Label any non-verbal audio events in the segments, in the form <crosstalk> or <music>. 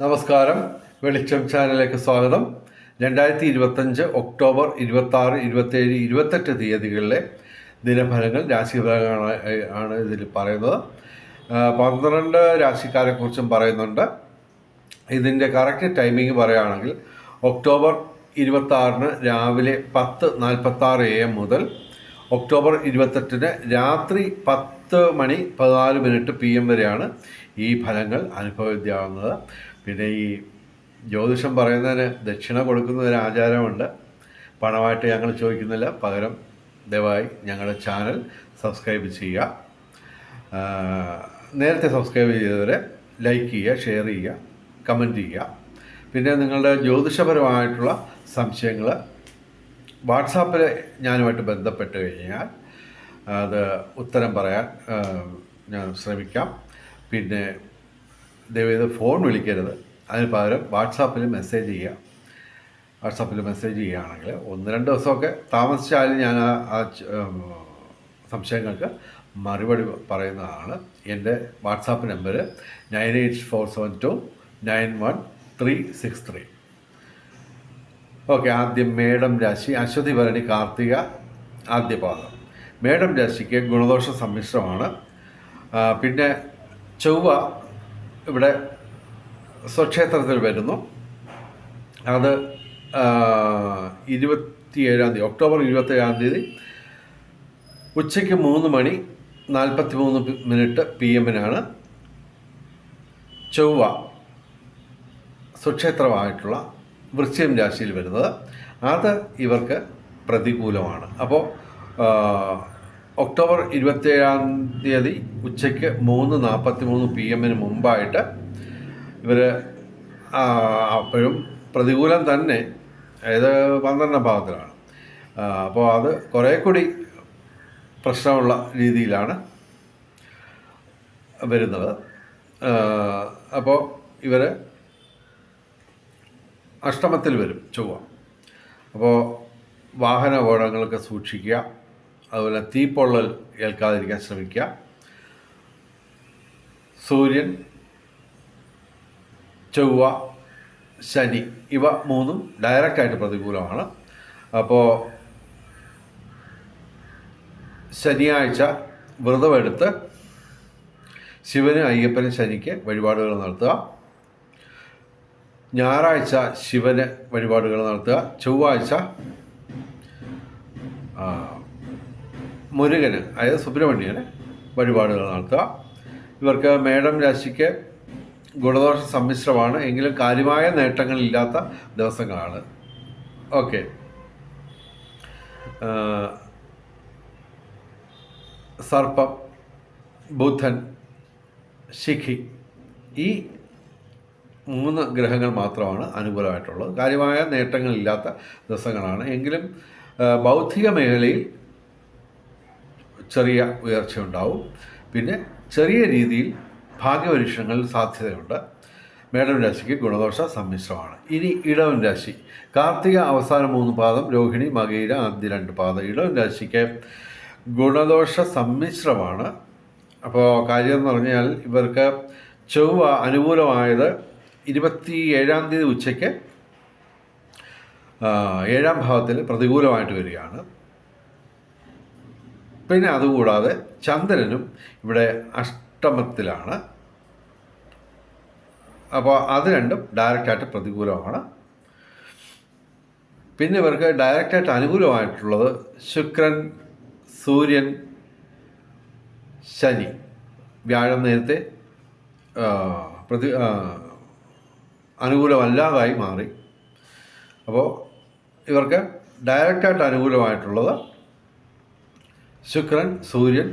നമസ്കാരം. വെളിച്ചം ചാനലിലേക്ക് സ്വാഗതം. രണ്ടായിരത്തി ഇരുപത്തഞ്ച് ഒക്ടോബർ ഇരുപത്തി ആറ് ഇരുപത്തേഴ് ഇരുപത്തെട്ട് തീയതികളിലെ ദിനഫലങ്ങൾ രാശിഫലങ്ങളാണ് ആണ് ഇതിൽ പറയുന്നത്. പന്ത്രണ്ട് രാശിക്കാരെ കുറിച്ചും പറയുന്നുണ്ട്. ഇതിന്റെ കറക്റ്റ് ടൈമിംഗ് പറയുകയാണെങ്കിൽ ഒക്ടോബർ ഇരുപത്തി ആറിന് രാവിലെ പത്ത് നാൽപ്പത്തി ആറ് എ എം മുതൽ ഒക്ടോബർ ഇരുപത്തെട്ടിന് രാത്രി പത്ത് മണി പതിനാല് മിനിറ്റ് പി എം വരെയാണ് ഈ ഫലങ്ങൾ അനുഭവവിദ്യയാവുന്നത് പിന്നെ ഈ ജ്യോതിഷം പറയുന്നതിന് ദക്ഷിണ കൊടുക്കുന്ന ഒരു ആചാരമുണ്ട്. പണമായിട്ട് ഞങ്ങൾ ചോദിക്കുന്നില്ല. പകരം ദയവായി ഞങ്ങളുടെ ചാനൽ സബ്സ്ക്രൈബ് ചെയ്യുക. നേരത്തെ സബ്സ്ക്രൈബ് ചെയ്തവരെ ലൈക്ക് ചെയ്യുക ഷെയർ ചെയ്യുക കമന്റ് ചെയ്യുക. പിന്നെ നിങ്ങളുടെ ജ്യോതിഷപരമായിട്ടുള്ള സംശയങ്ങൾ വാട്സാപ്പിൽ ഞാനുമായിട്ട് ബന്ധപ്പെട്ട് കഴിഞ്ഞാൽ അത് ഉത്തരം പറയാൻ ഞാൻ ശ്രമിക്കാം. പിന്നെ ദയവേത് ഫോൺ വിളിക്കരുത്. അതിന് പകരം വാട്സാപ്പിൽ മെസ്സേജ് ചെയ്യുക. വാട്സാപ്പിൽ മെസ്സേജ് ചെയ്യുകയാണെങ്കിൽ ഒന്ന് രണ്ട് ദിവസമൊക്കെ താമസിച്ചാലും ഞാൻ ആ സംശയങ്ങൾക്ക് മറുപടി പറയുന്നതാണ്. എന്റെ WhatsApp number nine eight four seven two nine one three six three. Okay ആദ്യം മേഡം രാശി അശ്വതി ഭരണി കാർത്തിക ആദ്യ പാദം. മേടം രാശിക്ക് ഗുണദോഷ സമ്മിശ്രമാണ്. പിന്നെ ചൊവ്വ ഇവിടെ സ്വക്ഷേത്രത്തിൽ വരുന്നു. അത് ഇരുപത്തിയേഴാം തീയതി ഒക്ടോബർ ഇരുപത്തേഴാം തീയതി ഉച്ചയ്ക്ക് മൂന്ന് മണി നാൽപ്പത്തി മൂന്ന് മിനിറ്റ് പി എമ്മിനാണ് ചൊവ്വ സുക്ഷേത്രമായിട്ടുള്ള വൃശ്ചികം രാശിയിൽ വരുന്നത്. അത് ഇവർക്ക് പ്രതികൂലമാണ്. അപ്പോൾ ഒക്ടോബർ ഇരുപത്തേഴാം തീയതി ഉച്ചയ്ക്ക് മൂന്ന് നാൽപ്പത്തി മൂന്ന് പി എമ്മിന് മുമ്പായിട്ട് ഇവർ അപ്പോഴും പ്രതികൂലം തന്നെ. ഏത് പന്ത്രണ്ടാം ഭാഗത്തിലാണ്. അപ്പോൾ അത് കുറേ കൂടി പ്രശ്നമുള്ള രീതിയിലാണ് വരുന്നത്. അപ്പോൾ ഇവർ അഷ്ടമത്തിൽ വരും ചൊവ്വ. അപ്പോൾ വാഹന അപകടങ്ങളൊക്കെ സൂക്ഷിക്കുക. അതുപോലെ തീപ്പൊള്ളൽ ഏൽക്കാതിരിക്കാൻ ശ്രമിക്കുക. സൂര്യൻ ചൊവ്വ ശനി ഇവ മൂന്നും ഡയറക്റ്റായിട്ട് പ്രതികൂലമാണ്. അപ്പോൾ ശനിയാഴ്ച വ്രതമെടുത്ത് ശിവന് അയ്യപ്പനും ശനിക്ക് വഴിപാടുകൾ നടത്തുക. ഞായറാഴ്ച ശിവന് വഴിപാടുകൾ നടത്തുക. ചൊവ്വാഴ്ച മുരുകന് അതായത് സുബ്രഹ്മണ്യന് വഴിപാടുകൾ നടത്തുക. ഇവർക്ക് മേടം രാശിക്ക് ഗുണദോഷ സമ്മിശ്രമാണ്. എങ്കിലും കാര്യമായ നേട്ടങ്ങളില്ലാത്ത ദിവസങ്ങളാണ്. ഓക്കെ. സർപ്പം ബുധൻ ശിഖി ഈ മൂന്ന് ഗ്രഹങ്ങൾ മാത്രമാണ് അനുകൂലമായിട്ടുള്ളത്. കാര്യമായ നേട്ടങ്ങളില്ലാത്ത ദിവസങ്ങളാണ്. എങ്കിലും ബൗദ്ധിക മേഖലയിൽ ചെറിയ ഉയർച്ച ഉണ്ടാവും പിന്നെ ചെറിയ രീതിയിൽ ഭാഗ്യപരീക്ഷണങ്ങളിൽ സാധ്യതയുണ്ട്. മേടം രാശിക്ക് ഗുണദോഷ സമ്മിശ്രമാണ്. ഇനി ഇടവൻ രാശി. കാർത്തിക അവസാന മൂന്ന് പാദം രോഹിണി മകയിര ആദ്യ രണ്ട് പാദം. ഇടവൻ രാശിക്ക് ഗുണദോഷ സമ്മിശ്രമാണ്. അപ്പോൾ കാര്യം എന്ന് പറഞ്ഞാൽ ഇവർക്ക് ചൊവ്വ അനുകൂലമായത് ഇരുപത്തി ഏഴാം തീയതി ഉച്ചയ്ക്ക് ഏഴാം ഭാവത്തിൽ പ്രതികൂലമായിട്ട് വരികയാണ്. പിന്നെ അതുകൂടാതെ ചന്ദ്രനും ഇവിടെ അഷ്ടമത്തിലാണ്. അപ്പോൾ അത് രണ്ടും ഡയറക്റ്റായിട്ട് പ്രതികൂലമാണ്. പിന്നെ ഇവർക്ക് ഡയറക്റ്റായിട്ട് അനുകൂലമായിട്ടുള്ളത് ശുക്രൻ സൂര്യൻ ശനി. വ്യാഴം നേരത്തെ പ്രതി അനുകൂലമല്ലാതായി മാറി. അപ്പോൾ ഇവർക്ക് ഡയറക്റ്റായിട്ട് അനുകൂലമായിട്ടുള്ളത് ശുക്രൻ സൂര്യൻ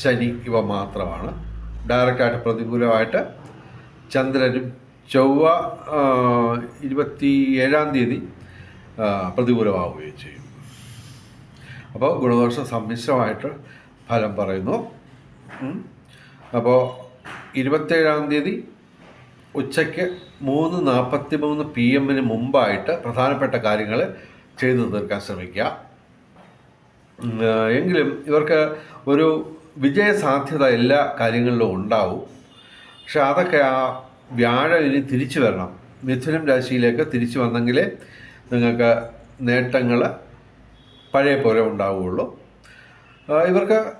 ശനി ഇവ മാത്രമാണ്. ഡയറക്റ്റായിട്ട് പ്രതികൂലമായിട്ട് ചന്ദ്രനും ചൊവ്വ ഇരുപത്തി ഏഴാം തീയതി പ്രതികൂലമാവുകയും ചെയ്യും. അപ്പോൾ ഗുണദോഷ സമ്മിശ്രമായിട്ട് ഫലം പറയുന്നു. അപ്പോൾ ഇരുപത്തേഴാം തീയതി ഉച്ചയ്ക്ക് മൂന്ന് നാൽപ്പത്തി മൂന്ന് പി എമ്മിന് മുമ്പായിട്ട് പ്രധാനപ്പെട്ട കാര്യങ്ങൾ ചെയ്തു തീർക്കാൻ ശ്രമിക്കുക. എങ്കിലും ഇവർക്ക് ഒരു വിജയ സാധ്യത എല്ലാ കാര്യങ്ങളിലും ഉണ്ടാവും. പക്ഷെ അതൊക്കെ ആ വ്യാഴം ഇനി തിരിച്ചു വരണം. മിഥുനം രാശിയിലേക്ക് തിരിച്ചു വന്നെങ്കിലേ നിങ്ങൾക്ക് നേട്ടങ്ങൾ പഴയ പോലെ ഉണ്ടാവുകയുള്ളൂ. ഇവർക്ക്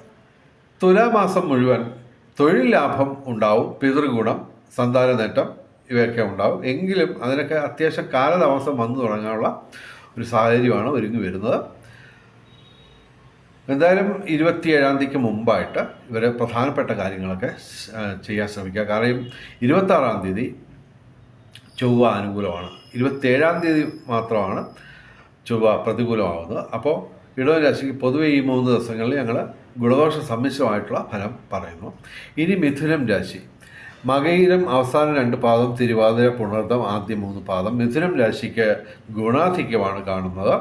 തുലാമാസം മുഴുവൻ തൊഴിൽ ലാഭം ഉണ്ടാവും പിതൃഗുണം സന്താന നേട്ടം ഇവയൊക്കെ ഉണ്ടാവും. എങ്കിലും അതിനൊക്കെ അത്യാവശ്യം കാലതാമസം വന്നു തുടങ്ങാനുള്ള ഒരു സാഹചര്യമാണ് ഒരുങ്ങി വരുന്നത്. എന്തായാലും ഇരുപത്തിയേഴാം തീയതിക്ക് മുമ്പായിട്ട് ഇവർ പ്രധാനപ്പെട്ട കാര്യങ്ങളൊക്കെ ചെയ്യാൻ ശ്രമിക്കുക. കാരണം ഇരുപത്താറാം തീയതി ചൊവ്വ അനുകൂലമാണ്. ഇരുപത്തേഴാം തീയതി മാത്രമാണ് ചൊവ്വ പ്രതികൂലമാവുന്നത്. അപ്പോൾ ഇടവ രാശിക്ക് പൊതുവെ ഈ മൂന്ന് ദിവസങ്ങളിൽ ഞങ്ങൾ ഗുണദോഷ സമ്മിശ്രമായിട്ടുള്ള ഫലം പറയുന്നു. ഇനി മിഥുനം രാശി. മകയിലും അവസാന രണ്ട് പാദം തിരുവാതിര പുണർദം ആദ്യ മൂന്ന് പാദം. മിഥുനം രാശിക്ക് ഗുണാധിക്യമാണ് കാണുന്നത്.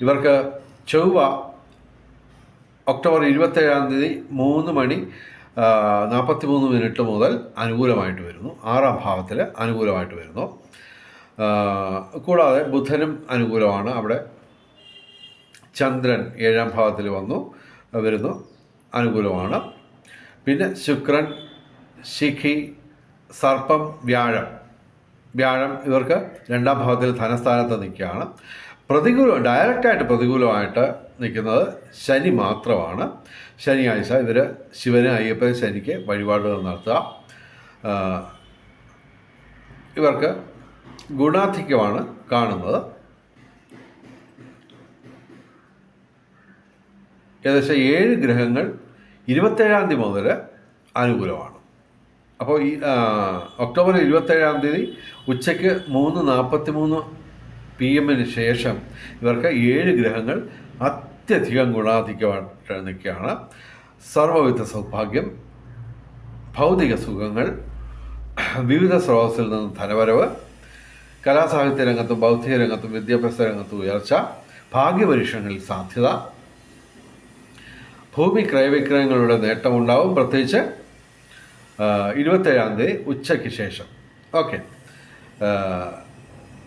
ഇവർക്ക് ചൊവ്വ ഒക്ടോബർ ഇരുപത്തേഴാം തീയതി മൂന്ന് മണി നാൽപ്പത്തി മൂന്ന് മിനിറ്റ് മുതൽ അനുകൂലമായിട്ട് വരുന്നു. ആറാം ഭാവത്തിൽ അനുകൂലമായിട്ട് വരുന്നു. കൂടാതെ ബുധനും അനുകൂലമാണ്. അവിടെ ചന്ദ്രൻ ഏഴാം ഭാവത്തിൽ വന്നു വരുന്നു അനുകൂലമാണ്. പിന്നെ ശുക്രൻ ശിഖി സർപ്പം വ്യാഴം. വ്യാഴം ഇവർക്ക് രണ്ടാം ഭാവത്തിൽ ധനസ്ഥാനത്ത് നിൽക്കുകയാണ്. പ്രതികൂലം ഡയറക്റ്റായിട്ട് പ്രതികൂലമായിട്ട് നിൽക്കുന്നത് ശനി മാത്രമാണ്. ശനിയാഴ്ച ഇവർ ശിവന് അയ്യപ്പൻ ശനിക്ക് വഴിപാടുകൾ നടത്തുക. ഇവർക്ക് ഗുണാധിക്യമാണ് കാണുന്നത്. ഏകദേശം ഏഴ് ഗ്രഹങ്ങൾ ഇരുപത്തേഴാം തീയതി മുതൽ അനുകൂലമാണ്. അപ്പോൾ ഈ ഒക്ടോബർ ഇരുപത്തേഴാം തീയതി ഉച്ചയ്ക്ക് മൂന്ന് നാൽപ്പത്തി മൂന്ന് പി എമ്മിന് ശേഷം ഇവർക്ക് ഏഴ് ഗ്രഹങ്ങൾ അത്യധികം നിൽക്കുകയാണ് സർവവിധ സൗഭാഗ്യം ഭൗതിക സുഖങ്ങൾ വിവിധ സ്രോതസ്സിൽ നിന്നും ധനവരവ് കലാസാഹിത്യ രംഗത്തും ബൗദ്ധിക രംഗത്തും വിദ്യാഭ്യാസ രംഗത്തും ഉയർച്ച ഭാഗ്യപരീക്ഷണങ്ങളിൽ സാധ്യത ഭൂമി ക്രയവിക്രയങ്ങളുടെ നേട്ടമുണ്ടാവും പ്രത്യേകിച്ച് ഇരുപത്തേഴാം തീയതി ഉച്ചയ്ക്ക് ശേഷം. ഓക്കെ.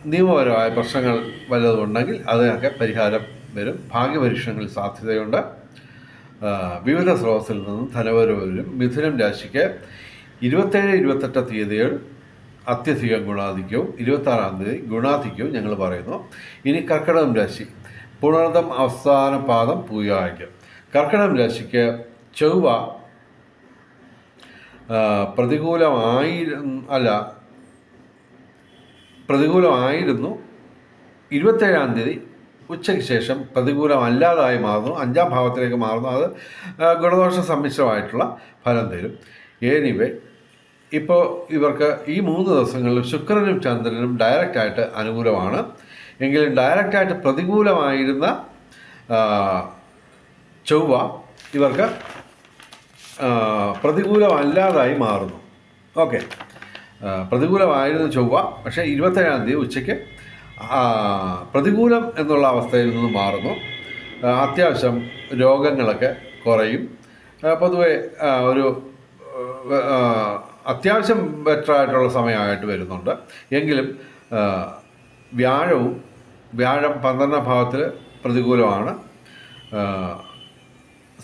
നിയമപരമായ പ്രശ്നങ്ങൾ വല്ലതും ഉണ്ടെങ്കിൽ അതിനൊക്കെ പരിഹാരം വരും. ഭാഗ്യപരീക്ഷണങ്ങളിൽ സാധ്യതയുണ്ട്. വിവിധ സ്രോതസ്സിൽ നിന്നും ധനവരവരും മിഥുനം രാശിക്ക് ഇരുപത്തേഴ് ഇരുപത്തെട്ട് തീയതികൾ അത്യധികം ഗുണാധിക്യവും ഇരുപത്താറാം തീയതി ഗുണാധിക്യവും ഞങ്ങൾ പറയുന്നു. ഇനി കർക്കിടകം രാശി. പുണർദം അവസാന പാദം പൂയാഴ്ച. കർക്കിടകം രാശിക്ക് ചൊവ്വ പ്രതികൂലമായിരുന്നു അല്ല പ്രതികൂലമായിരുന്നു. ഇരുപത്തേഴാം തീയതി ഉച്ചയ്ക്ക് ശേഷം പ്രതികൂലമല്ലാതായി മാറുന്നു. അഞ്ചാം ഭാവത്തിലേക്ക് മാറുന്നു. അത് ഗുണദോഷ സമ്മിശ്രമായിട്ടുള്ള ഫലം തരും. എനിവേ ഇപ്പോൾ ഇവർക്ക് ഈ മൂന്ന് ദിവസങ്ങളിൽ ശുക്രനും ചന്ദ്രനും ഡയറക്റ്റായിട്ട് അനുകൂലമാണ്. എങ്കിലും ഡയറക്റ്റായിട്ട് പ്രതികൂലമായിരുന്ന ചൊവ്വ ഇവർക്ക് പ്രതികൂലമല്ലാതായി മാറുന്നു. ഓക്കെ പ്രതികൂലമായിരുന്നു ചൊവ്വ പക്ഷേ ഇരുപത്തേഴാം തീയതി ഉച്ചയ്ക്ക് പ്രതികൂലം എന്നുള്ള അവസ്ഥയിൽ നിന്ന് മാറുന്നു. അത്യാവശ്യം രോഗങ്ങളൊക്കെ കുറയും. പൊതുവെ ഒരു അത്യാവശ്യം ബെറ്റർ ആയിട്ടുള്ള സമയമായിട്ട് വരുന്നുണ്ട്. എങ്കിലും വ്യാഴവും വ്യാഴം പന്ത്രണ്ടാം ഭാവത്തിൽ പ്രതികൂലമാണ്.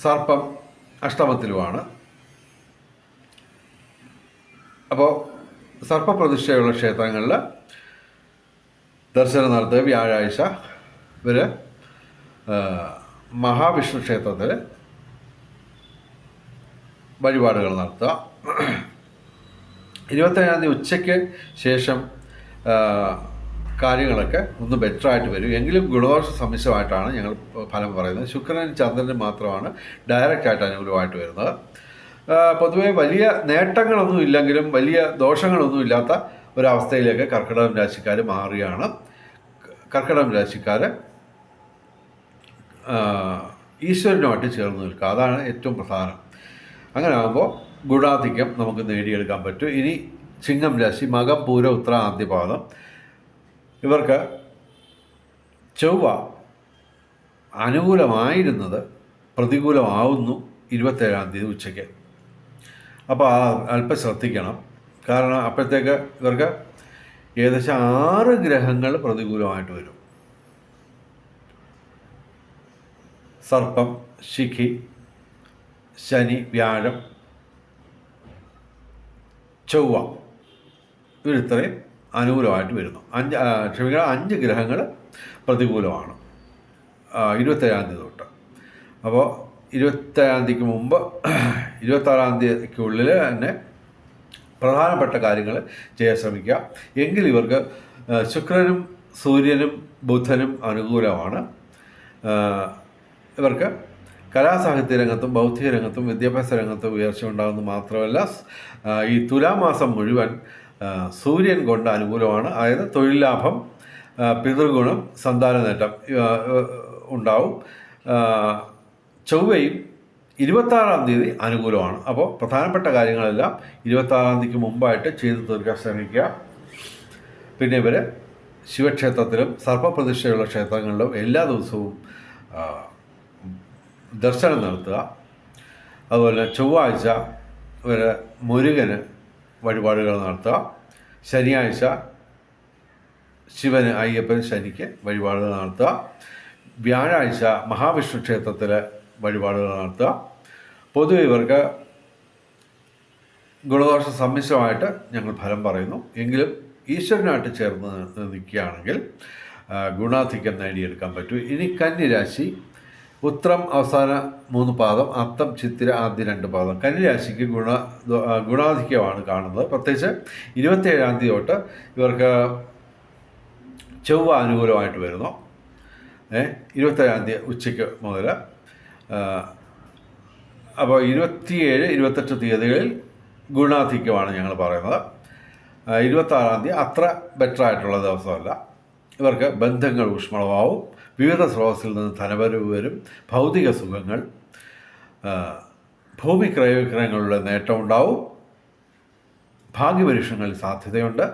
സർപ്പം അഷ്ടമത്തിലുമാണ്. അപ്പോൾ സർപ്പപ്രതിഷ്ഠയുള്ള ക്ഷേത്രങ്ങളിൽ ദർശനം നടത്തുക വ്യാഴാഴ്ച ഇവർ മഹാവിഷ്ണു ക്ഷേത്രത്തിൽ വഴിപാടുകൾ നടത്തുക. ഇരുപത്തേഴാം തീയതി ഉച്ചയ്ക്ക് ശേഷം കാര്യങ്ങളൊക്കെ ഒന്ന് ബെറ്റർ ആയിട്ട് വരും. എങ്കിലും ഗുണദോഷ സമ്മിശ്രമായിട്ടാണ് ഞങ്ങൾ ഫലം പറയുന്നത്. ശുക്രനും ചന്ദ്രനും മാത്രമാണ് ഡയറക്റ്റായിട്ട് അനുകൂലമായിട്ട് വരുന്നത്. പൊതുവേ വലിയ നേട്ടങ്ങളൊന്നും ഇല്ലെങ്കിലും വലിയ ദോഷങ്ങളൊന്നും ഇല്ലാത്ത ഒരവസ്ഥയിലേക്ക് കർക്കിടകം രാശിക്കാർ മാറുകയാണ്. കർക്കിടകം രാശിക്കാർ ഈശ്വരനുമായിട്ട് ചേർന്ന് നിൽക്കുക. അതാണ് ഏറ്റവും പ്രധാനം. അങ്ങനെ ആകുമ്പോൾ ഗുണാധിക്യം നമുക്ക് നേടിയെടുക്കാൻ പറ്റും. ഇനി ചിങ്ങം രാശി മകം പൂര ഉത്ര ആദ്യപാദം. ഇവർക്ക് ചൊവ്വ അനുകൂലമായിരുന്നത് പ്രതികൂലമാവുന്നു ഇരുപത്തേഴാം തീയതി ഉച്ചയ്ക്ക്. അപ്പോൾ അല്പം ശ്രദ്ധിക്കണം. കാരണം അപ്പോഴത്തേക്ക് ഇവർക്ക് ഏകദേശം ആറ് ഗ്രഹങ്ങൾ പ്രതികൂലമായിട്ട് വരും. സർപ്പം ശിഖി ശനി വ്യാഴം ചൊവ്വ ഇവരിത്രയും അനുകൂലമായിട്ട് വരുന്നു. അഞ്ച് ക്ഷമിക്കണം അഞ്ച് ഗ്രഹങ്ങൾ പ്രതികൂലമാണ്. ഇരുപത്തേഴാം തീയതി തൊട്ട്. അപ്പോൾ ഇരുപത്തേഴാം തീയതിക്ക് മുമ്പ് <clears throat> ഇരുപത്താറാം തീയതിക്കുള്ളിൽ തന്നെ പ്രധാനപ്പെട്ട കാര്യങ്ങൾ ചെയ്യാൻ ശ്രമിക്കുക. എങ്കിൽ ഇവർക്ക് ശുക്രനും സൂര്യനും ബുധനും അനുകൂലമാണ്. ഇവർക്ക് കലാസാഹിത്യ രംഗത്തും ബൗദ്ധിക രംഗത്തും വിദ്യാഭ്യാസ രംഗത്തും ഉയർച്ച ഉണ്ടാകുന്നത് മാത്രമല്ല ഈ തുലാമാസം മുഴുവൻ സൂര്യൻ കൊണ്ട് അനുകൂലമാണ്. അതായത് തൊഴിൽ ലാഭം പിതൃഗുണം സന്താന നേട്ടം ഉണ്ടാവും. ചൊവ്വയും ഇരുപത്താറാം തീയതി അനുകൂലമാണ്. അപ്പോൾ പ്രധാനപ്പെട്ട കാര്യങ്ങളെല്ലാം ഇരുപത്താറാം തീയതിക്ക് മുമ്പായിട്ട് ചെയ്തു തീർക്കാൻ ശ്രമിക്കുക. പിന്നെ ഇവർ ശിവക്ഷേത്രത്തിലും സർപ്പപ്രതിഷ്ഠയുള്ള ക്ഷേത്രങ്ങളിലും എല്ലാ ദിവസവും ദർശനം നടത്തുക. അതുപോലെ ചൊവ്വാഴ്ച ഇവർ മുരുകന് വഴിപാടുകൾ നടത്തുക. ശനിയാഴ്ച ശിവന് അയ്യപ്പൻ ശനിക്ക് വഴിപാടുകൾ നടത്തുക. വ്യാഴാഴ്ച മഹാവിഷ്ണു ക്ഷേത്രത്തിൽ വഴിപാടുകൾ നടത്തുക. പൊതുവെ ഇവർക്ക് ഗുണദോഷ സമ്മിശ്രമായിട്ട് ഞങ്ങൾ ഫലം പറയുന്നു. എങ്കിലും ഈശ്വരനായിട്ട് ചേർന്ന് നിൽക്കുകയാണെങ്കിൽ ഗുണാധിക്യം നേടിയെടുക്കാൻ പറ്റൂ. ഇനി കന്നിരാശി ഉത്രം അവസാന മൂന്ന് പാദം അത്തം ചിത്തിര ആദ്യ രണ്ട് പാദം. കന്നിരാശിക്ക് ഗുണ ഗുണാധിക്യമാണ് കാണുന്നത്. പ്രത്യേകിച്ച് ഇരുപത്തേഴാം തീയതി തൊട്ട് ഇവർക്ക് ചൊവ്വ അനുകൂലമായിട്ട് വരുന്നു. ഏ ഇരുപത്തേഴാം തീയതി ഉച്ചയ്ക്ക് മുതൽ അപ്പോൾ ഇരുപത്തിയേഴ് ഇരുപത്തെട്ട് തീയതികളിൽ ഗുണാധിക്യമാണ് ഞങ്ങൾ പറയുന്നത്. ഇരുപത്താറാം തീയതി അത്ര ബെറ്റർ ആയിട്ടുള്ള ദിവസമല്ല. ഇവർക്ക് ബന്ധങ്ങൾ ഊഷ്മളമാവും. വിവിധ സ്രോതസ്സിൽ നിന്ന് ധനവരവ് വരും. ഭൗതിക സുഖങ്ങൾ ഭൂമി ക്രയവിക്രയങ്ങളുടെ നേട്ടമുണ്ടാവും ഭാഗ്യപരീക്ഷണങ്ങളിൽ സാധ്യതയുണ്ട്.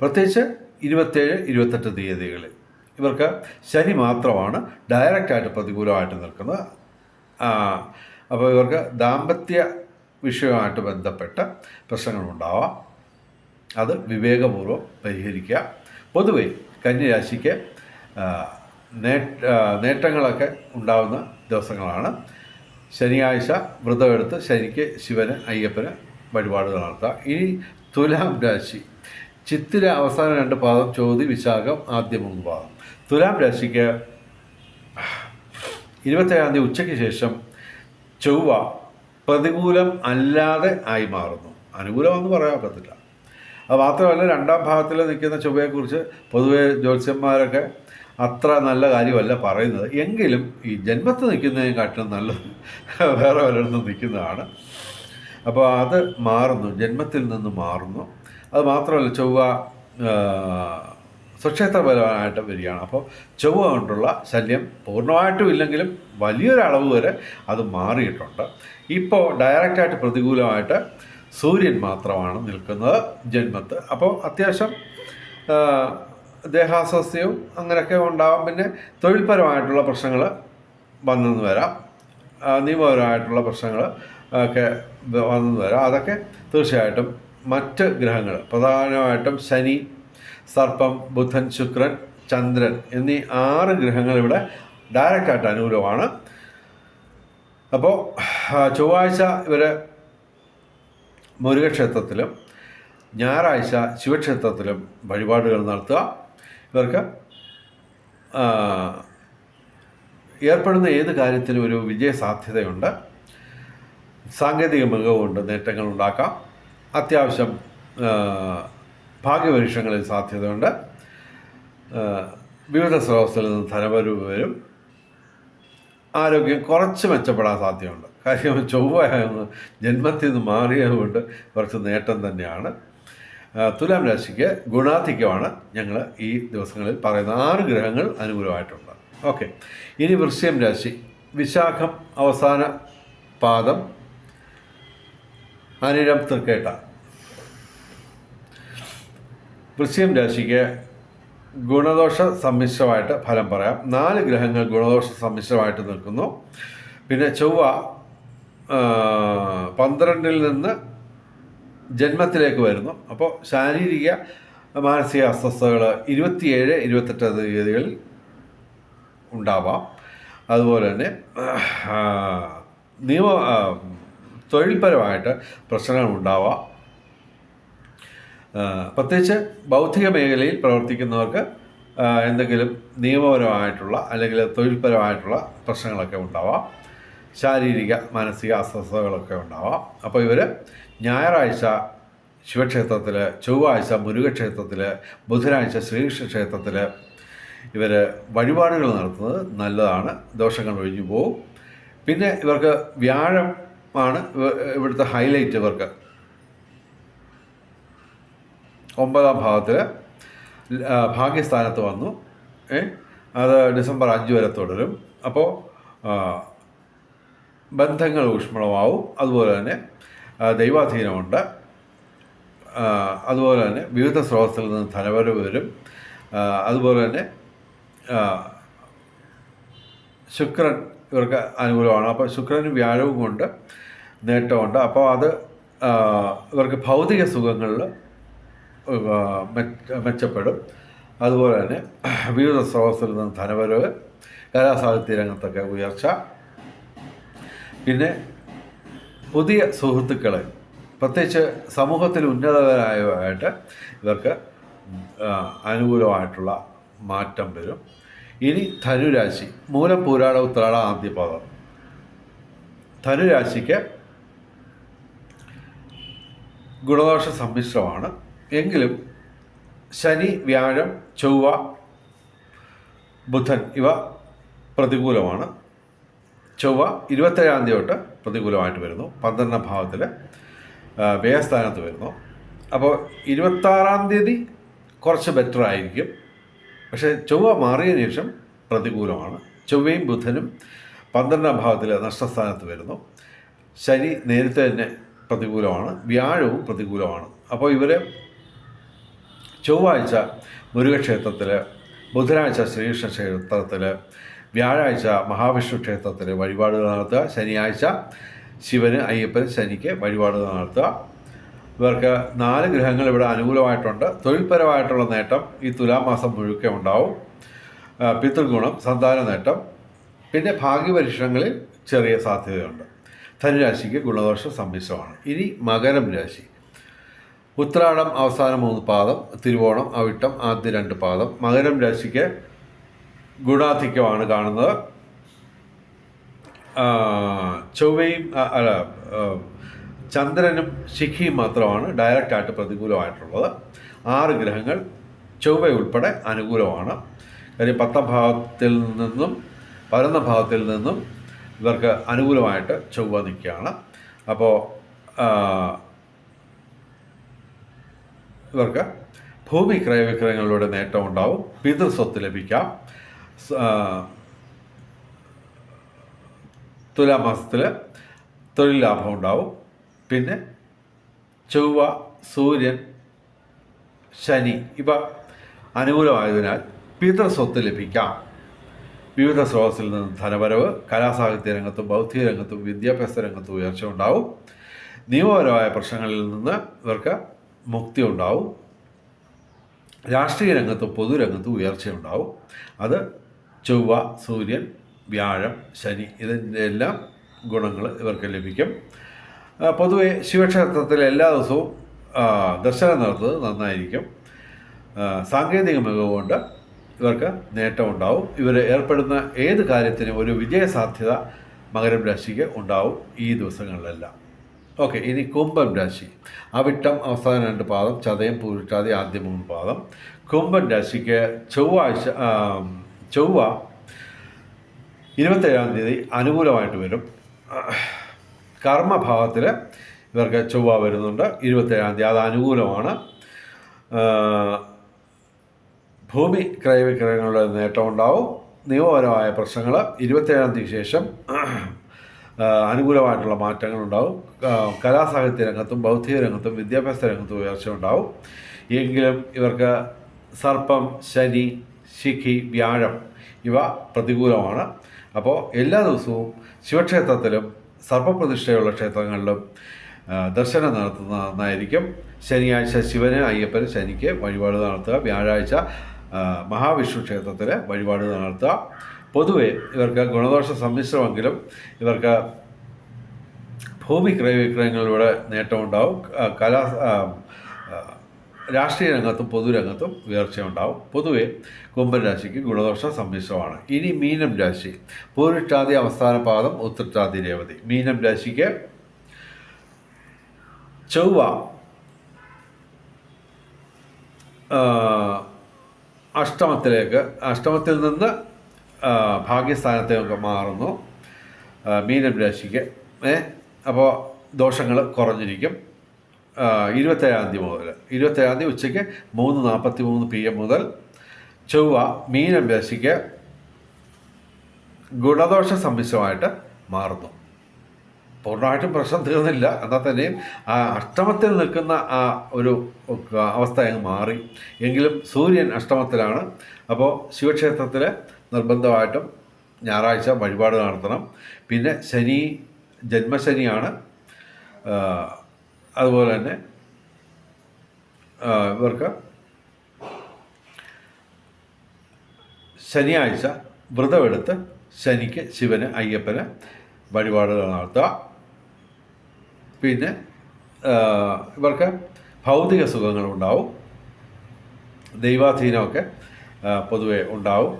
പ്രത്യേകിച്ച് ഇരുപത്തേഴ് ഇരുപത്തെട്ട് തീയതികളിൽ. ഇവർക്ക് ശനി മാത്രമാണ് ഡയറക്റ്റായിട്ട് പ്രതികൂലമായിട്ട് നിൽക്കുന്നത്. അപ്പോൾ ഇവർക്ക് ദാമ്പത്യ വിഷയവുമായിട്ട് ബന്ധപ്പെട്ട പ്രശ്നങ്ങളുണ്ടാവാം. അത് വിവേകപൂർവം പരിഹരിക്കുക. പൊതുവെ കന്യരാശിക്ക് നേട്ടങ്ങളൊക്കെ ഉണ്ടാകുന്ന ദിവസങ്ങളാണ്. ശനിയാഴ്ച വ്രതമെടുത്ത് ശനിക്ക് ശിവന് അയ്യപ്പന് വഴിപാടുകൾ നടത്താം ഇനി തുലാം രാശി. ചിത്തിര അവസാന രണ്ട് പാദം ചോതി വിശാഖം ആദ്യ മൂന്ന് പാദം. തുലാം രാശിക്ക് ഇരുപത്തേഴാം തീയതി ഉച്ചയ്ക്ക് ശേഷം ചൊവ്വ പ്രതികൂലം അല്ലാതെ ആയി മാറുന്നു. അനുകൂലമെന്ന് പറയാൻ പറ്റത്തില്ല അത് മാത്രമല്ല രണ്ടാം ഭാഗത്തിൽ നിൽക്കുന്ന ചൊവ്വയെക്കുറിച്ച് പൊതുവേ ജ്യോത്സ്യന്മാരൊക്കെ അത്ര നല്ല കാര്യമല്ല പറയുന്നത്. എങ്കിലും ഈ ജന്മത്ത് നിൽക്കുന്നതിനെക്കാട്ടിലും നല്ലത് വേറെ വല്ലയിടത്തും നിൽക്കുന്നതാണ്. അപ്പോൾ അത് മാറുന്നു ജന്മത്തിൽ നിന്ന് മാറുന്നു. അത് മാത്രമല്ല ചൊവ്വ സ്വക്ഷേത്രപരമായിട്ട് വരികയാണ്. അപ്പോൾ ചൊവ്വ കൊണ്ടുള്ള ശല്യം പൂർണമായിട്ടും ഇല്ലെങ്കിലും വലിയൊരളവ് വരെ അത് മാറിയിട്ടുണ്ട്. ഇപ്പോൾ ഡയറക്റ്റായിട്ട് പ്രതികൂലമായിട്ട് സൂര്യൻ മാത്രമാണ് നിൽക്കുന്നത് ജന്മത്ത്. അപ്പോൾ അത്യാവശ്യം ദേഹാസ്വാസ്ഥ്യവും അങ്ങനെയൊക്കെ ഉണ്ടാവാം. പിന്നെ തൊഴിൽപരമായിട്ടുള്ള പ്രശ്നങ്ങൾ വന്നെന്ന് വരാം. നിയമപരമായിട്ടുള്ള പ്രശ്നങ്ങൾ ഒക്കെ വന്നെന്ന് വരാം. അതൊക്കെ തീർച്ചയായിട്ടും മറ്റ് ഗ്രഹങ്ങൾ പ്രധാനമായിട്ടും ശനി സർപ്പം ബുധൻ ശുക്രൻ ചന്ദ്രൻ എന്നീ ആറ് ഗ്രഹങ്ങൾ ഇവിടെ ഡയറക്റ്റായിട്ട് അനുകൂലമാണ്. അപ്പോൾ ചൊവ്വാഴ്ച ഇവർ മുരുകക്ഷേത്രത്തിലും ഞായറാഴ്ച ശിവക്ഷേത്രത്തിലും വഴിപാടുകൾ നടത്തുക. ഇവർക്ക് ഏർപ്പെടുന്ന ഏത് കാര്യത്തിലും ഒരു വിജയ സാധ്യതയുണ്ട്. സാങ്കേതിക മികവുകൊണ്ട് നേട്ടങ്ങൾ ഉണ്ടാക്കാം അത്യാവശ്യം ഭാഗ്യപരീക്ഷങ്ങളിൽ സാധ്യതയുണ്ട്. വിവിധ സ്രോതസ്സിൽ നിന്ന് ധനവരവ് വരും. ആരോഗ്യം കുറച്ച് മെച്ചപ്പെടാൻ സാധ്യതയുണ്ട്. കാര്യം ചൊവ്വ ജന്മത്തിൽ നിന്ന് മാറിയതുകൊണ്ട് കുറച്ച് നേട്ടം തന്നെയാണ്. തുലാം രാശിക്ക് ഗുണാധിക്യമാണ്. ഞങ്ങൾ ഈ ദിവസങ്ങളിൽ പറയുന്ന ആറ് ഗ്രഹങ്ങൾ അനുകൂലമായിട്ടുണ്ട്. ഓക്കെ. ഇനി വൃശ്യം രാശി. വിശാഖം അവസാന പാദം. അനിരം തൃക്കേട്ട. വൃശ്ചികം രാശിക്ക് ഗുണദോഷ സമ്മിശ്രമായിട്ട് ഫലം പറയാം. നാല് ഗ്രഹങ്ങൾ ഗുണദോഷ സമ്മിശ്രമായിട്ട് നിൽക്കുന്നു. പിന്നെ ചൊവ്വ പന്ത്രണ്ടിൽ നിന്ന് ജന്മത്തിലേക്ക് വരുന്നു. അപ്പോൾ ശാരീരിക മാനസിക അസ്വസ്ഥതകൾ ഇരുപത്തിയേഴ് ഇരുപത്തെട്ട് തീയതികളിൽ ഉണ്ടാവാം. അതുപോലെ തന്നെ നിയമ തൊഴിൽപരമായിട്ട് പ്രശ്നങ്ങൾ ഉണ്ടാവാം. പ്രത്യേകിച്ച് ബൗദ്ധിക മേഖലയിൽ പ്രവർത്തിക്കുന്നവർക്ക് എന്തെങ്കിലും നിയമപരമായിട്ടുള്ള അല്ലെങ്കിൽ തൊഴിൽപരമായിട്ടുള്ള പ്രശ്നങ്ങളൊക്കെ ഉണ്ടാവാം. ശാരീരിക മാനസിക അസ്വസ്ഥതകളൊക്കെ ഉണ്ടാവാം. അപ്പോൾ ഇവർ ഞായറാഴ്ച ശിവക്ഷേത്രത്തിൽ ചൊവ്വാഴ്ച മുരുകക്ഷേത്രത്തിൽ ബുധനാഴ്ച ശ്രീകൃഷ്ണ ക്ഷേത്രത്തിൽ ഇവർ വഴിപാടുകൾ നടത്തുന്നത് നല്ലതാണ്. ദോഷങ്ങൾ ഒഴിഞ്ഞു പോകും പിന്നെ ഇവർക്ക് വ്യാഴം ആണ് ഇവ- ഇവിടുത്തെ ഹൈലൈറ്റ് ഇവർക്ക്. ഒമ്പതാം ഭാവത്തിൽ ഭാഗ്യസ്ഥാനത്ത് വന്നു. അത് ഡിസംബർ അഞ്ച് വരെ തുടരും. അപ്പോൾ ബന്ധങ്ങൾ ഊഷ്മളമാവും. അതുപോലെ തന്നെ ദൈവാധീനമുണ്ട്. അതുപോലെ തന്നെ വിവിധ സ്രോതസ്സിൽ നിന്ന് ധനവരവ് വരും. അതുപോലെ തന്നെ ശുക്രൻ ഇവർക്ക് അനുകൂലമാണ്. അപ്പോൾ ശുക്രനും വ്യാഴവും കൊണ്ട് നേട്ടമുണ്ട്. അപ്പോൾ അത് ഇവർക്ക് ഭൗതിക സുഖങ്ങളിൽ മെച്ചപ്പെടും. അതുപോലെ തന്നെ വിവിധ സ്രോതസ്സിൽ നിന്ന് ധനവരവ് കലാസാഹിത്യ രംഗത്തൊക്കെ ഉയർച്ച. പിന്നെ പുതിയ സുഹൃത്തുക്കളെ പ്രത്യേകിച്ച് സമൂഹത്തിൽ ഉന്നതരായവരായിട്ട് ഇവർക്ക് അനുകൂലമായിട്ടുള്ള മാറ്റം വരും. ഇനി ധനുരാശി മൂലം പൂരാട ഉത്രാട ആദ്യപാദം. ധനുരാശിക്ക് ഗുണദോഷ സമ്മിശ്രമാണ്. എങ്കിലും ശനി വ്യാഴം ചൊവ്വ ബുധൻ ഇവ പ്രതികൂലമാണ്. ചൊവ്വ ഇരുപത്തേഴാം തീയതി തൊട്ട് പ്രതികൂലമായിട്ട് വരുന്നു. പന്ത്രണ്ടാം ഭാവത്തിൽ വ്യയസ്ഥാനത്ത് വരുന്നു. അപ്പോൾ ഇരുപത്താറാം തീയതി കുറച്ച് ബെറ്റർ ആയിരിക്കും. പക്ഷേ ചൊവ്വ മാറിയതിനു ശേഷം പ്രതികൂലമാണ്. ചൊവ്വയും ബുധനും പന്ത്രണ്ടാം ഭാവത്തിൽ നഷ്ടസ്ഥാനത്ത് വരുന്നു. ശനി നേരത്തെ തന്നെ പ്രതികൂലമാണ്. വ്യാഴവും പ്രതികൂലമാണ്. അപ്പോൾ ഇവർ ചൊവ്വാഴ്ച മുരുകക്ഷേത്രത്തിൽ ബുധനാഴ്ച ശ്രീകൃഷ്ണ ക്ഷേത്രത്തിൽ വ്യാഴാഴ്ച മഹാവിഷ്ണു ക്ഷേത്രത്തിൽ വഴിപാടുകൾ നടത്തുക ശനിയാഴ്ച ശിവന് അയ്യപ്പൻ ശനിക്ക് വഴിപാടുകൾ നടത്തുക. ഇവർക്ക് നാല് ഗ്രഹങ്ങൾ ഇവിടെ അനുകൂലമായിട്ടുണ്ട്. തൊഴിൽപരമായിട്ടുള്ള നേട്ടം ഈ തുലാം മാസം മുഴുക്കെ ഉണ്ടാവും. പിതൃഗുണം സന്താന നേട്ടം പിന്നെ ഭാഗ്യപരീക്ഷണങ്ങളിൽ ചെറിയ സാധ്യതയുണ്ട്. ധനുരാശിക്ക് ഗുണദോഷ സമ്മിശ്രമാണ്. ഇനി മകരം രാശി. ഉത്രാടം അവസാന മൂന്ന് പാദം തിരുവോണം അവിട്ടം ആദ്യ രണ്ട് പാദം. മകരം രാശിക്ക് ഗുണാധിക്യമാണ് കാണുന്നത്. ചൊവ്വയും അല്ല ചന്ദ്രനും ശിഖിയും മാത്രമാണ് ഡയറക്റ്റായിട്ട് പ്രതികൂലമായിട്ടുള്ളത്. ആറ് ഗ്രഹങ്ങൾ ചൊവ്വ ഉൾപ്പെടെ അനുകൂലമാണ്. കാര്യം പത്താം ഭാഗത്തിൽ നിന്നും പതിനൊന്നാം ഭാഗത്തിൽ നിന്നും ഇവർക്ക് അനുകൂലമായിട്ട് ചൊവ്വ നിൽക്കുകയാണ്. അപ്പോൾ ഇവർക്ക് ഭൂമി ക്രയവിക്രയങ്ങളിലൂടെ നേട്ടം ഉണ്ടാവും പിതൃസ്വത്ത് ലഭിക്കാം തുലാമാസത്തിൽ തൊഴിൽ ലാഭം ഉണ്ടാവും പിന്നെ ചൊവ്വ സൂര്യൻ ശനി ഇവ അനുകൂലമായതിനാൽ പിതൃസ്വത്ത് ലഭിക്കാം. വിവിധ സ്രോതസ്സിൽ നിന്ന് ധനപരവ് കലാസാഹിത്യ രംഗത്തും ബൗദ്ധിക രംഗത്തും വിദ്യാഭ്യാസ രംഗത്തും ഉയർച്ച ഉണ്ടാവും നിയമപരമായ പ്രശ്നങ്ങളിൽ നിന്ന് ഇവർക്ക് മുക്തി ഉണ്ടാവും രാഷ്ട്രീയ രംഗത്തും പൊതുരംഗത്തും ഉയർച്ചയുണ്ടാവും. അത് ചൊവ്വ സൂര്യൻ വ്യാഴം ശനി ഇതിന്റെ എല്ലാം ഗുണങ്ങൾ ഇവർക്ക് ലഭിക്കും. പൊതുവെ ശിവക്ഷേത്രത്തിൽ എല്ലാ ദിവസവും ദർശനം നടത്തുന്നത് നന്നായിരിക്കും. സാങ്കേതിക മികവുകൊണ്ട് ഇവർക്ക് നേട്ടമുണ്ടാവും. ഇവർ ഏർപ്പെടുന്ന ഏത് കാര്യത്തിനും ഒരു വിജയസാധ്യത മകരം രാശിക്ക് ഉണ്ടാവും ഈ ദിവസങ്ങളിലെല്ലാം. ഓക്കെ ഇനി കുംഭം രാശി. അവിട്ടം അവസാന രണ്ട് പാദം ചതയം പൂരിട്ടാതി ആദ്യ മൂന്ന് പാദം. കുംഭം രാശിക്ക് ചൊവ്വാഴ്ച ചൊവ്വ ഇരുപത്തേഴാം തീയതി അനുകൂലമായിട്ട് വരും. കർമ്മഭാവത്തിൽ ഇവർക്ക് ചൊവ്വ വരുന്നുണ്ട്. ഇരുപത്തേഴാം തീയതി അത് അനുകൂലമാണ്. ഭൂമി ക്രയവിക്രയങ്ങളുടെ നേട്ടമുണ്ടാവും. നിയമപരമായ പ്രശ്നങ്ങൾ ഇരുപത്തേഴാം തീയതി ശേഷം അനുകൂലമായിട്ടുള്ള മാറ്റങ്ങൾ ഉണ്ടാവും കലാസാഹിത്യ രംഗത്തും ബൗദ്ധിക രംഗത്തും വിദ്യാഭ്യാസ രംഗത്തും ഉയർച്ച ഉണ്ടാവും. എങ്കിലും ഇവർക്ക് സർപ്പം ശനി ശിഖി വ്യാഴം ഇവ പ്രതികൂലമാണ്. അപ്പോൾ എല്ലാ ദിവസവും ശിവക്ഷേത്രത്തിലും സർപ്പപ്രതിഷ്ഠയുള്ള ക്ഷേത്രങ്ങളിലും ദർശനം നടത്തുന്നത് നന്നായിരിക്കും ശനിയാഴ്ച ശിവന് അയ്യപ്പന് ശനിക്ക് വഴിപാട് നടത്തുക. വ്യാഴാഴ്ച മഹാവിഷ്ണു ക്ഷേത്രത്തിൽ വഴിപാട് നടത്തുക. പൊതുവെ ഇവർക്ക് ഗുണദോഷ സമ്മിശ്രമെങ്കിലും ഇവർക്ക് ഭൂമി ക്രയവിക്രയങ്ങളിലൂടെ നേട്ടമുണ്ടാവും കലാ രാഷ്ട്രീയ രംഗത്തും പൊതുരംഗത്തും ഉയർച്ചയുണ്ടാവും. പൊതുവെ കുംഭൻ രാശിക്ക് ഗുണദോഷ സമ്മിശ്രമാണ്. ഇനി മീനം രാശി. പൂരിഷ്ടാദി അവസാന പാദം ഉത്രട്ടാതി രേവതി. മീനം രാശിക്ക് ചൊവ്വ അഷ്ടമത്തിലേക്ക് അഷ്ടമത്തിൽ നിന്ന് ഭാഗ്യസ്ഥാനത്തേക്ക് മാറുന്നു. മീനം രാശിക്ക്. അപ്പോൾ ദോഷങ്ങൾ കുറഞ്ഞിരിക്കും. ഇരുപത്തേഴാം തീയതി മുതൽ. ഇരുപത്തേഴാം തീയതി ഉച്ചയ്ക്ക് മൂന്ന് നാൽപ്പത്തി മൂന്ന് പി എം മുതൽ ചൊവ്വ മീനം രാശിക്ക് ഗുണദോഷ സമ്മിശ്രമായിട്ട് മാറുന്നു. പൂർണമായിട്ടും പ്രശ്നം തീർന്നില്ല. എന്നാൽ തന്നെയും ആ അഷ്ടമത്തിൽ നിൽക്കുന്ന ആ ഒരു അവസ്ഥ അങ്ങ് മാറി. എങ്കിലും സൂര്യൻ അഷ്ടമത്തിലാണ്. അപ്പോൾ ശിവക്ഷേത്രത്തിൽ നിർബന്ധമായിട്ടും ഞായറാഴ്ച വഴിപാട് നടത്തണം. പിന്നെ ശനി ജന്മശനിയാണ്. അതുപോലെ തന്നെ ഇവർക്ക് ശനിയാഴ്ച വ്രതമെടുത്ത് ശനിക്ക് ശിവന് അയ്യപ്പന് വഴിപാടുകൾ നടത്തുക. പിന്നെ ഇവർക്ക് ഭൗതിക സുഖങ്ങളുണ്ടാവും. ദൈവാധീനമൊക്കെ പൊതുവെ ഉണ്ടാവും.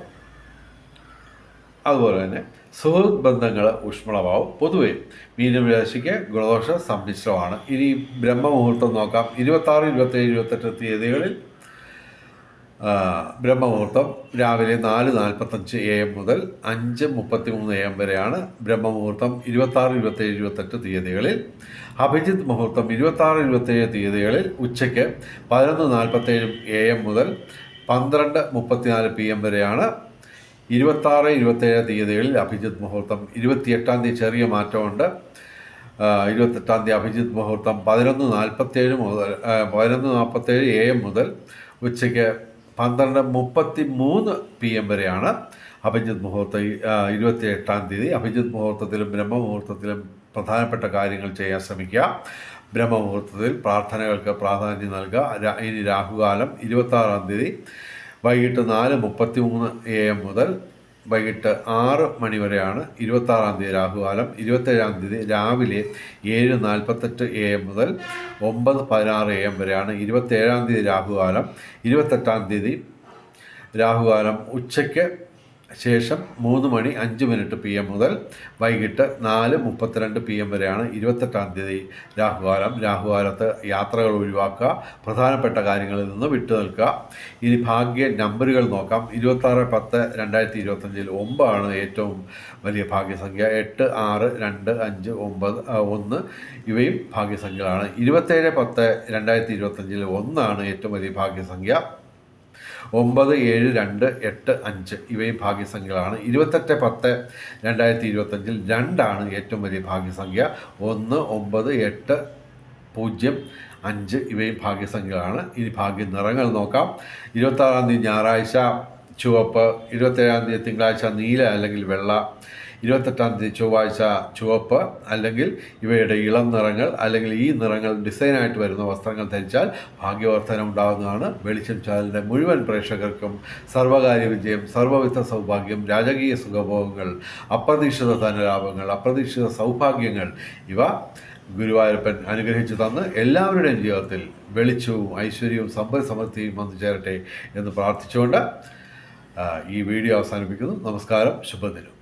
അതുപോലെ തന്നെ സുഹൃത്ത് ബന്ധങ്ങൾ ഊഷ്മളമാവും. പൊതുവേ മീനം രാശിക്ക് ഗുണദോഷ സമ്മിശ്രമാണ്. ഇനി ബ്രഹ്മമുഹൂർത്തം നോക്കാം. ഇരുപത്താറ് ഇരുപത്തേഴ് ഇരുപത്തെട്ട് തീയതികളിൽ ബ്രഹ്മമുഹൂർത്തം രാവിലെ നാല് നാൽപ്പത്തഞ്ച് എ എം മുതൽ അഞ്ച് മുപ്പത്തി മൂന്ന് എ എം വരെയാണ് ബ്രഹ്മമുഹൂർത്തം ഇരുപത്താറ് ഇരുപത്തേഴ് ഇരുപത്തെട്ട് തീയതികളിൽ. അഭിജിത് മുഹൂർത്തം ഇരുപത്താറ് ഇരുപത്തേഴ് തീയതികളിൽ ഉച്ചയ്ക്ക് പതിനൊന്ന് നാൽപ്പത്തേഴ് എ എം മുതൽ പന്ത്രണ്ട് മുപ്പത്തിനാല് പി എം വരെയാണ് ഇരുപത്താറ് ഇരുപത്തേഴ് തീയതികളിൽ അഭിജിത്ത് മുഹൂർത്തം. ഇരുപത്തിയെട്ടാം തീയതി ചെറിയ മാറ്റമുണ്ട്. ഇരുപത്തെട്ടാം തീയതി അഭിജിത് മുഹൂർത്തം പതിനൊന്ന് നാൽപ്പത്തേഴ് മുതൽ പതിനൊന്ന് നാൽപ്പത്തേഴ് എ എം മുതൽ ഉച്ചയ്ക്ക് പന്ത്രണ്ട് മുപ്പത്തി മൂന്ന് പി എം വരെയാണ് അഭിജിത് മുഹൂർത്തം. ഇരുപത്തി എട്ടാം തീയതി അഭിജിത്ത് മുഹൂർത്തത്തിലും ബ്രഹ്മമുഹൂർത്തത്തിലും പ്രധാനപ്പെട്ട കാര്യങ്ങൾ ചെയ്യാൻ ശ്രമിക്കുക. ബ്രഹ്മമുഹൂർത്തത്തിൽ പ്രാർത്ഥനകൾക്ക് പ്രാധാന്യം നൽകുക. ഇനി രാഹുകാലം ഇരുപത്താറാം തീയതി. വൈകിട്ട് നാല് മുപ്പത്തി മൂന്ന് എ എം മുതൽ വൈകിട്ട് ആറ് മണി വരെയാണ് ഇരുപത്താറാം തീയതി രാഹുകാലം. ഇരുപത്തേഴാം തീയതി രാവിലെ ഏഴ് നാൽപ്പത്തെട്ട് എ എം മുതൽ ഒമ്പത് പതിനാറ് എ എം വരെയാണ് ഇരുപത്തേഴാം തീയതി രാഹുകാലം. ഇരുപത്തെട്ടാം തീയതി രാഹുകാലം ഉച്ചയ്ക്ക് ശേഷം മൂന്ന് മണി അഞ്ച് മിനിറ്റ് പി എം മുതൽ വൈകിട്ട് നാല് മുപ്പത്തിരണ്ട് പി എം വരെയാണ് ഇരുപത്തെട്ടാം തീയതി രാഹുകാലം. രാഹുകാലത്ത് യാത്രകൾ ഒഴിവാക്കുക പ്രധാനപ്പെട്ട കാര്യങ്ങളിൽ നിന്ന് വിട്ടു നിൽക്കുക. ഇനി ഭാഗ്യ നമ്പറുകൾ നോക്കാം. ഇരുപത്താറ് പത്ത് രണ്ടായിരത്തി ഇരുപത്തഞ്ചിൽ ഒമ്പതാണ് ഏറ്റവും വലിയ ഭാഗ്യസംഖ്യ. എട്ട് ആറ് രണ്ട് അഞ്ച് ഒമ്പത് ഒന്ന് ഇവയും ഭാഗ്യസംഖ്യകളാണ്. ഇരുപത്തേഴ് പത്ത് രണ്ടായിരത്തി ഇരുപത്തഞ്ചിൽ ഒന്നാണ് ഏറ്റവും വലിയ ഭാഗ്യസംഖ്യ. ഒമ്പത് ഏഴ് രണ്ട് എട്ട് അഞ്ച്. ഇവയും ഭാഗ്യസംഖ്യകളാണ്. ഇരുപത്തെട്ട് പത്ത് രണ്ടായിരത്തി ഇരുപത്തഞ്ചിൽ രണ്ടാണ് ഏറ്റവും വലിയ ഭാഗ്യസംഖ്യ. ഒന്ന് ഒമ്പത് എട്ട് പൂജ്യം അഞ്ച്. ഇവയും ഭാഗ്യസംഖ്യകളാണ്. ഇനി ഭാഗ്യ നിറങ്ങൾ നോക്കാം. ഇരുപത്താറാം തീയതി ഞായറാഴ്ച ചുവപ്പ്. ഇരുപത്തേഴാം തീയതി തിങ്കളാഴ്ച നീല അല്ലെങ്കിൽ വെള്ള. ഇരുപത്തെട്ടാം തീയതി ചൊവ്വാഴ്ച ചുവപ്പ് അല്ലെങ്കിൽ ഇവയുടെ ഇളം നിറങ്ങൾ അല്ലെങ്കിൽ ഈ നിറങ്ങൾ ഡിസൈനായിട്ട് വരുന്ന വസ്ത്രങ്ങൾ ധരിച്ചാൽ ഭാഗ്യവർദ്ധനം ഉണ്ടാകുന്നതാണ്. വെളിച്ചം ചാനലിന്റെ മുഴുവൻ പ്രേക്ഷകർക്കും സർവകാര്യ വിജയം സർവവിധ സൗഭാഗ്യം രാജകീയ സുഖഭോഗങ്ങൾ അപ്രതീക്ഷിത ധനലാഭങ്ങൾ അപ്രതീക്ഷിത സൗഭാഗ്യങ്ങൾ ഇവ ഗുരുവായൂരപ്പൻ അനുഗ്രഹിച്ചു തന്ന് എല്ലാവരുടെയും ജീവിതത്തിൽ വെളിച്ചവും ഐശ്വര്യവും സമ്പൽ സമൃദ്ധിയും വന്നു ചേരട്ടെ എന്ന് പ്രാർത്ഥിച്ചുകൊണ്ട് ഈ വീഡിയോ അവസാനിപ്പിക്കുന്നു. നമസ്കാരം. ശുഭദിനം.